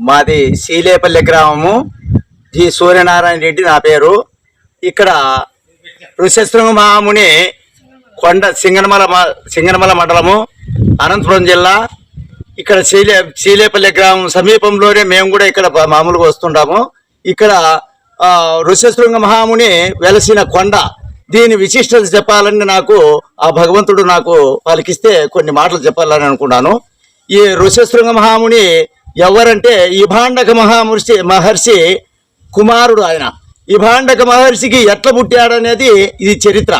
మాది శీలేపల్లి గ్రామము. జి సూర్యనారాయణ రెడ్డి నా పేరు. ఇక్కడ ఋషశృంగ మహాముని కొండ సింగనమల మ- సింగనమల మండలము అనంతపురం జిల్లా. ఇక్కడ శీలే శీలేపల్లి గ్రామం సమీపంలోనే మేము కూడా ఇక్కడ మామూలుగా వస్తుంటాము. ఇక్కడ ఋషశృంగ మహాముని వెలసిన కొండ దీని విశిష్టత చెప్పాలని నాకు ఆ భగవంతుడు నాకు వాళ్ళకిస్తే కొన్ని మాటలు చెప్పాలని అనుకున్నాను. ఈ ఋషశృంగ మహాముని ఎవరంటే ఇభాండక మహామహర్షి మహర్షి కుమారుడు ఆయన. ఇభాండక మహర్షికి ఎట్ల పుట్టాడనేది ఇది చరిత్ర.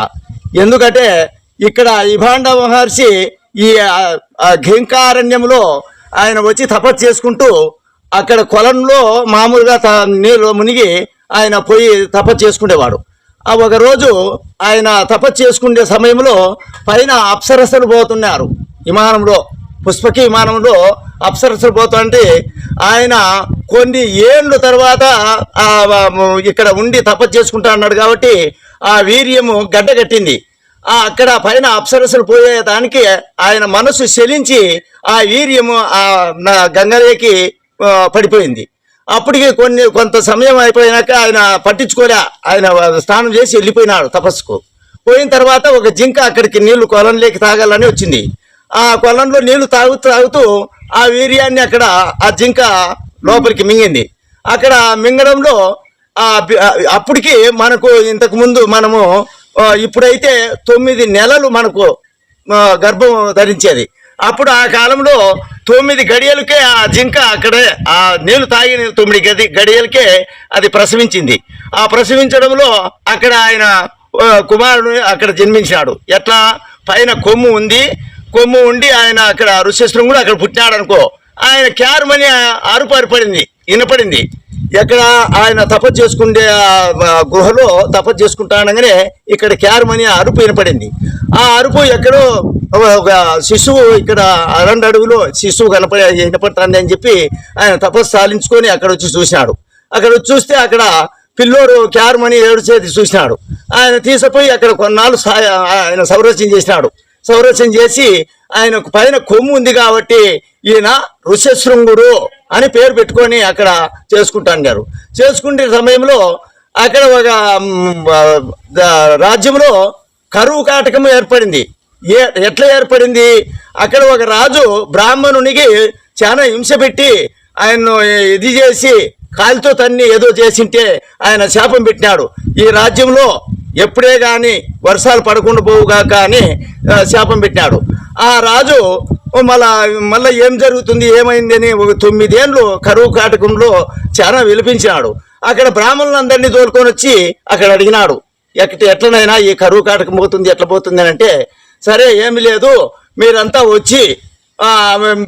ఎందుకంటే ఇక్కడ ఇభాండ మహర్షి ఈ ఘంకారణ్యంలో ఆయన వచ్చి తపస్సు చేసుకుంటూ అక్కడ కొలంలో మామూలుగా త నీళ్ళు మునిగి ఆయన పోయి తపస్సు చేసుకునేవాడు ఆ ఒకరోజు ఆయన తపస్సు చేసుకునే సమయంలో పైన అప్సరసలు పోతున్నారు. విమానంలో పుష్పకి విమానంలో అప్సరసలు పోతుంటే ఆయన కొన్ని ఏళ్ళు తర్వాత ఇక్కడ ఉండి తపస్సు చేసుకుంటా అన్నాడు కాబట్టి ఆ వీర్యము గడ్డగట్టింది అక్కడ పైన అప్సరసలు పోయేదానికి ఆయన మనసు చెలించి ఆ వీర్యము ఆ గంగరేకి పడిపోయింది. అప్పటికి కొన్ని కొంత సమయం అయిపోయినాక ఆయన పట్టించుకోలే. ఆయన స్నానం చేసి వెళ్ళిపోయినాడు తపస్సుకు. పోయిన తర్వాత ఒక జింక అక్కడికి నీళ్ళు కొలంలోకి తాగాలని వచ్చింది. ఆ కొలంలో నీళ్ళు తాగుతూ తాగుతూ ఆ వీర్యాన్ని అక్కడ ఆ జింక లోపలికి మింగింది. అక్కడ మింగడంలో ఆ అప్పటికి మనకు ఇంతకు ముందు మనము ఇప్పుడైతే తొమ్మిది నెలలు మనకు గర్భం ధరించేది. అప్పుడు ఆ కాలంలో తొమ్మిది గడియలకే ఆ జింక అక్కడే ఆ నీళ్ళు తాగిన తొమ్మిది గది గడియలకే అది ప్రసవించింది. ఆ ప్రసవించడంలో అక్కడ ఆయన కుమారుడు అక్కడ జన్మించాడు. ఎట్లా? పైన కొమ్ము ఉంది కొమ్ము ఉండి ఆయన అక్కడ ఋషశృంగుడు అక్కడ పుట్టినాడు అనుకో ఆయన క్యారమని అరుపు పడింది వినపడింది. ఎక్కడ ఆయన తపస్సు చేసుకుంటే గుహలో తపస్సు చేసుకుంటానగానే ఇక్కడ క్యారమని అరుపు వినపడింది. ఆ అరుపు ఎక్కడో ఒక- ఒక శిశువు ఇక్కడ రెండు అడుగులో శిశువు కనపడే వినపడుతుంది అని చెప్పి ఆయన తపస్సు సాలించుకొని అక్కడ వచ్చి చూసినాడు. అక్కడ వచ్చి చూస్తే అక్కడ పిల్లోడు క్యారమని ఏడుచేది చూసినాడు. ఆయన తీసుకుపోయి అక్కడ కొన్నాళ్ళు ఆయన సంరక్షణ చేసినాడు. సంరక్షణ చేసి ఆయన పైన కొమ్ము ఉంది కాబట్టి ఈయన ఋషశృంగుడు అని పేరు పెట్టుకొని అక్కడ చేసుకుంటాడారు చేసుకునే సమయంలో అక్కడ ఒక రాజ్యంలో కరువు కాటకం ఏర్పడింది. ఏ ఎట్లా ఏర్పడింది? అక్కడ ఒక రాజు బ్రాహ్మణునికి చాలా హింస పెట్టి ఆయన్ను ఇది చేసి కాలితో తన్ని ఏదో చేసింటే ఆయన శాపం పెట్టినాడు. ఈ రాజ్యంలో ఎప్పుడే కానీ వర్షాలు పడకుండా పోవుగాక అని శాపం పెట్టినాడు. ఆ రాజు మళ్ళా మళ్ళీ ఏం జరుగుతుంది? ఏమైంది? అని ఒక తొమ్మిదేళ్ళు కరువు కాటకంలో చాలా విలిపించినాడు. అక్కడ బ్రాహ్మణులందరినీ తోలుకొని వచ్చి అక్కడ అడిగినాడు ఎక్కడ ఎట్లనైనా ఈ కరువు కాటకం పోతుంది ఎట్లా పోతుంది? అని అంటే సరే ఏమి లేదు. మీరంతా వచ్చి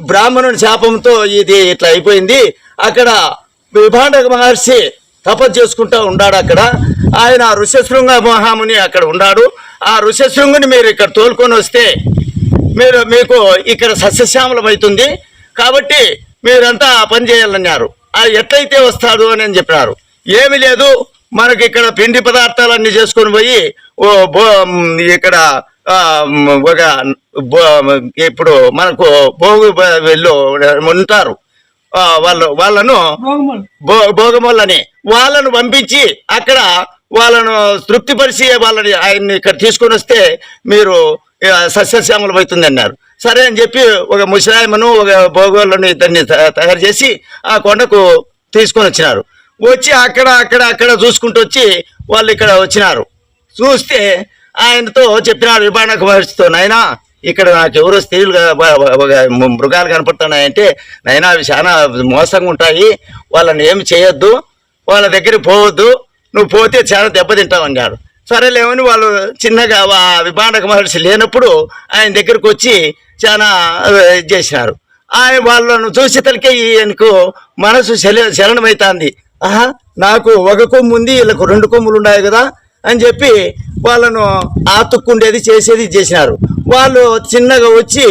బ్రాహ్మణుని శాపంతో ఇది ఇట్లా అయిపోయింది. అక్కడ విభాండక మహర్షి తపస్సు చేసుకుంటా ఉన్నాడు అక్కడ. ఆయన ఋషశృంగ మహాముని అక్కడ ఉన్నాడు ఆ ఋషశృంగుని మీరు ఇక్కడ తోలుకొని వస్తే మీరు మీకు ఇక్కడ సస్యశ్యామలం అవుతుంది. కాబట్టి మీరంతా ఆ పని చేయాలన్నారు. ఆ ఎట్లయితే వస్తాడు అని అని చెప్పినారు. ఏమి లేదు. మనకి ఇక్కడ పిండి పదార్థాలన్నీ చేసుకొని పోయి ఇక్కడ ఒక ఇప్పుడు మనకు భోగు వెళ్ళు ఉంటారు. వాళ్ళు వాళ్ళను భోగమల్లని వాళ్ళను పంపించి అక్కడ వాళ్ళను తృప్తిపరిచి వాళ్ళని ఆయన్ని ఇక్కడ తీసుకొని వస్తే మీరు సస్యశ్యామలం అవుతుంది అన్నారు సరే అని చెప్పి ఒక ముసలాయమను ఒక భోగోళ్ళను ఇద్దరిని తయారు చేసి ఆ కొండకు తీసుకొని వచ్చినారు. వచ్చి అక్కడ అక్కడ అక్కడ చూసుకుంటూ వచ్చి వాళ్ళు ఇక్కడ వచ్చినారు. చూస్తే ఆయనతో చెప్పినారు విభానక మహర్షితో నాయనా ఇక్కడ నాకు ఎవరో స్త్రీలు ఒక మృగాలు కనపడుతున్నాయంటే నైనా అవి చాలా మోసంగా ఉంటాయి వాళ్ళని ఏమి చేయొద్దు వాళ్ళ దగ్గరికి పోవద్దు. నువ్వు పోతే చాలా దెబ్బతింటావు అన్నాడు సరేలేమని వాళ్ళు చిన్నగా ఆ విభాండక మహర్షి లేనప్పుడు ఆయన దగ్గరకు వచ్చి చాలా ఇది చేసినారు. ఆయన వాళ్ళను చూసి తలకే ఈయనకు మనసు శల శరణమవుతుంది ఆహా నాకు ఒక కొమ్ము ఉంది వీళ్ళకు రెండు కొమ్ములు ఉన్నాయి కదా అని చెప్పి వాళ్ళను ఆతుక్కుండేది చేసేది చేసినారు. వాళ్ళు చిన్నగా వచ్చి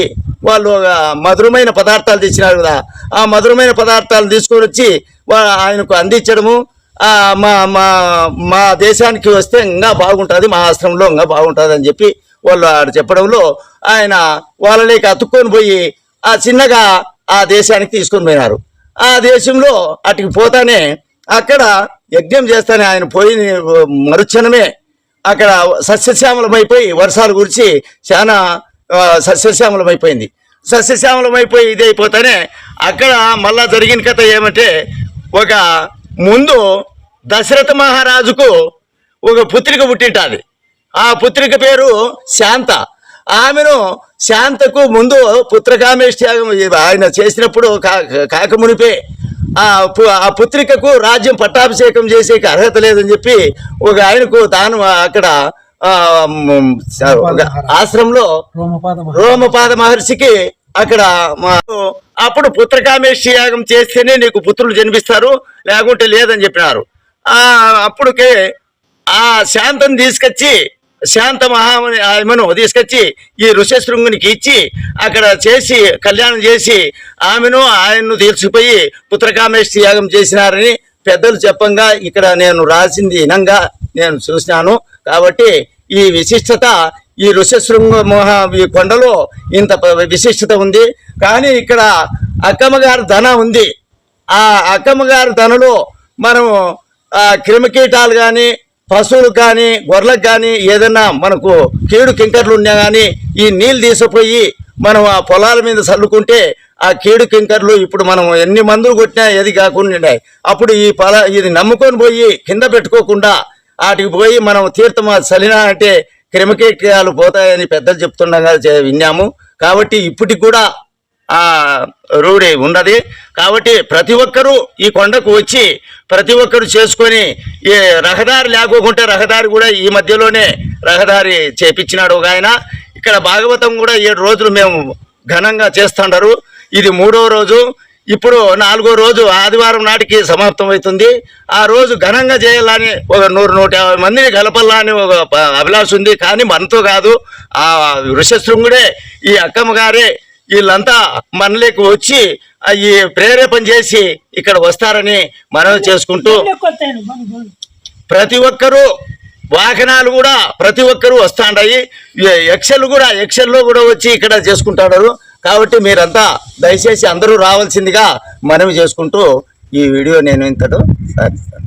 వాళ్ళు ఒక మధురమైన పదార్థాలు తెచ్చినారు కదా. ఆ మధురమైన పదార్థాలు తీసుకొని వచ్చి ఆయనకు అందించడము మా మా మా దేశానికి వస్తే ఇంకా బాగుంటుంది మా ఆశ్రమంలో ఇంకా బాగుంటుంది అని చెప్పి వాళ్ళు ఆడ చెప్పడంలో ఆయన వాళ్ళలోకి అతుక్కొని పోయి ఆ చిన్నగా ఆ దేశానికి తీసుకొని పోయినారు. ఆ దేశంలో అటుకి పోతానే అక్కడ యజ్ఞం చేస్తానే ఆయన పోయిన మరుక్షణమే అక్కడ సస్యశ్యామలమైపోయి వర్షాలు గురించి చాలా సస్యశ్యామలమైపోయింది. సస్యశ్యామలమైపోయి ఇది అయిపోతానే అక్కడ మళ్ళా జరిగిన కథ ఏమంటే ఒక ముందు దశరథ మహారాజుకు ఒక పుత్రిక పుట్టింటాది. ఆ పుత్రిక పేరు శాంత. ఆమెను శాంతకు ముందు పుత్రకామేష్యాగం ఆయన చేసినప్పుడు కాకమునిపే ఆ పు- ఆ పుత్రికకు రాజ్యం పట్టాభిషేకం చేసేకి అర్హత లేదని చెప్పి ఒక ఆయనకు తాను అక్కడ ఆశ్రమంలో రోమపాద మహర్షికి అక్కడ అప్పుడు పుత్రకామేష్టి యాగం చేస్తేనే నీకు పుత్రులు జన్మిస్తారు లేకుంటే లేదని చెప్పినారు. ఆ అప్పుడుకే ఆ శాంతం తీసుకొచ్చి శాంత మహాముని ఆమెను తీసుకొచ్చి ఈ ఋషశృంగునికి ఇచ్చి అక్కడ చేసి కళ్యాణం చేసి ఆమెను ఆయన్ను తీసుకుపోయి పుత్రకామేష్టి యాగం చేసినారని పెద్దలు చెప్పంగా ఇక్కడ నేను రాసింది ఇనంగా నేను చూసినాను. కాబట్టి ఈ విశిష్టత ఈ ఋషశృంగ మహా ఈ కొండలో ఇంత విశిష్టత ఉంది. కానీ ఇక్కడ అక్కమ్మగారి ధన ఉంది. ఆ అక్కమ్మగారి ధనలో మనము క్రిమికీటాలు కానీ పశువులకు కానీ గొర్రెలకు కానీ ఏదైనా మనకు కీడు కింకర్లు ఉన్నా కానీ ఈ నీళ్ళు తీసుకుపోయి మనం ఆ పొలాల మీద చల్లుకుంటే ఆ కీడు కింకర్లు ఇప్పుడు మనం ఎన్ని మందులు కొట్టినా ఏది కాకుండా అప్పుడు ఈ పొల ఇది నమ్ముకొని పోయి కింద పెట్టుకోకుండా వాటికి పోయి మనం తీర్థం చలినా అంటే క్రిమికీటాలు పోతాయని పెద్దలు చెప్తుండగా చే- విన్నాము. కాబట్టి ఇప్పటికి కూడా ఆ రూఢి ఉన్నది. కాబట్టి ప్రతి ఒక్కరూ ఈ కొండకు వచ్చి ప్రతి ఒక్కరు చేసుకొని ఈ రహదారి లేకోకుంటే రహదారి కూడా ఈ మధ్యలోనే రహదారి చేపించినాడు ఒక ఆయన. ఇక్కడ భాగవతం కూడా ఏడు రోజులు మేము ఘనంగా చేస్తుంటారు ఇది మూడో రోజు. ఇప్పుడు నాలుగో రోజు ఆదివారం నాటికి సమాప్తం అవుతుంది. ఆ రోజు ఘనంగా చేయాలని ఒక నూరు నూట యాభై మందిని కలపాలని ఒక అభిలాష ఉంది. కానీ మనతో కాదు ఆ ఋషశృంగుడే ఈ అక్కమ్మ గారే వీళ్ళంతా మనలోకి వచ్చి ఈ ప్రేరేపణ చేసి ఇక్కడ వస్తారని మనవి చేసుకుంటూ ప్రతి ఒక్కరూ వాహనాలు కూడా ప్రతి ఒక్కరూ వస్తాండాయి. ఎక్సెల్ కూడా ఎక్సెల్లో కూడా వచ్చి ఇక్కడ చేసుకుంటాడారు కాబట్టి మీరంతా దయచేసి అందరూ రావాల్సిందిగా మనవి చేసుకుంటూ ఈ వీడియో నేను ఇంతటో సాధిస్తాను